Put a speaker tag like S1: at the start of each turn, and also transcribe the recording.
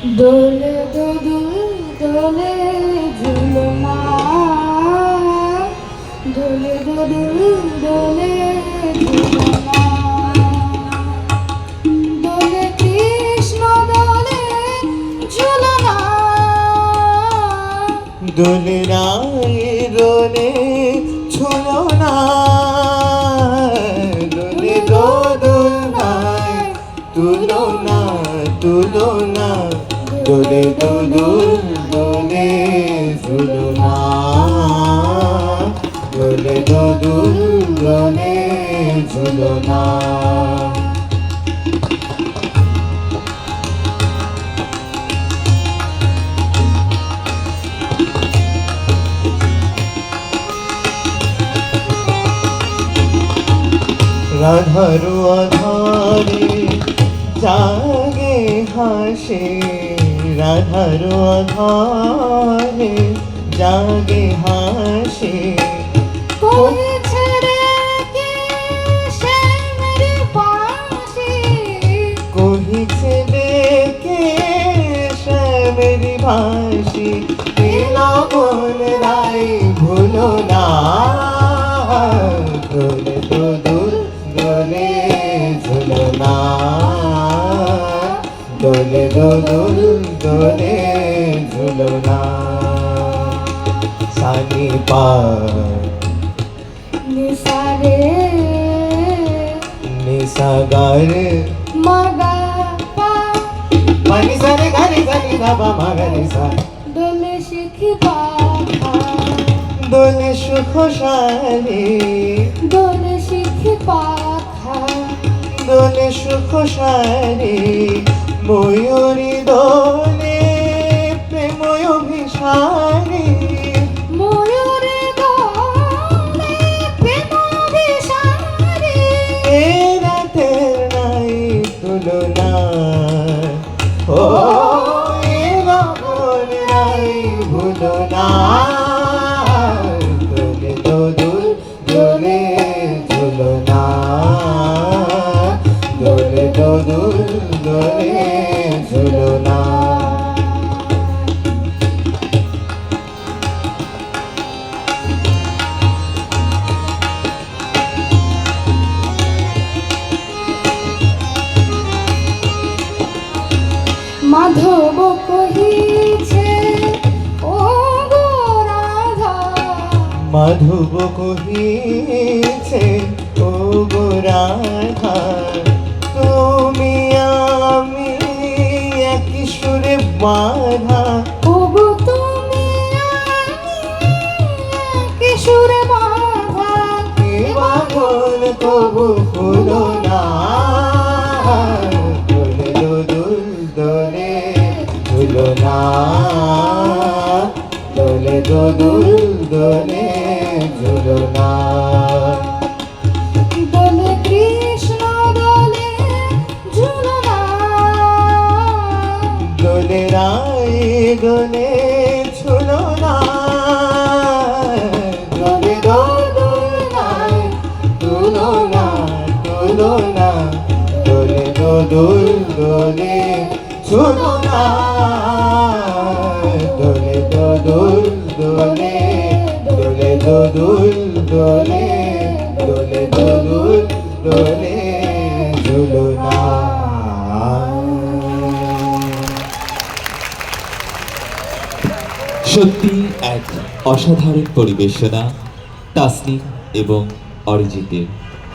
S1: দোলে দোদুল দোলে ঝুলনা দোলে দোদুল দোলে ঝুলনা দোলে কৃষ্ণ দোলে ঝুলনা
S2: দোলে রায় দোলে ছুলো না দোলে দোদুল নাই তুলো তুলো না দোলে দোদুল দোলে ঝুলো না দোলে দোদুল দোলে ঝুলো না রাধার আধারে জাগে হাসে রাধার আধারে জাগে হাসে। কহিছে দেখে শ্যামের ভাসি লবণ রাই ভুলো না। না সানি পা
S1: নিসারে।
S2: নিসাগার।
S1: মাগা পা।
S2: মানি সারে গানি গানি গাবা মাগানি সা
S1: দোলে শিখি পাখা
S2: দোলে সুখ সারে
S1: দোলে শিখি পাখা
S2: দোলে সুখ সারে ময়ূরী দোলে 好。
S1: মাধব কহিছে ও গো রাধা
S2: তুমি আমি একই সুরে বাধা।
S1: ও গো তুমি আমি কিশোরে বাধা।
S2: এ বাগন তবু হলো না। দোলে দোলে না। দোলে রায় দোলে ছুলো না। দোলে দোদুল নাই তুলো না তুলো না। দোলে দোদুল দোলে ছুলো না। দোলে দোলে দোলে দোদুল দোলে
S3: সত্যি এক অসাধারণ পরিবেশনা তাসনি এবং অরিজিতের।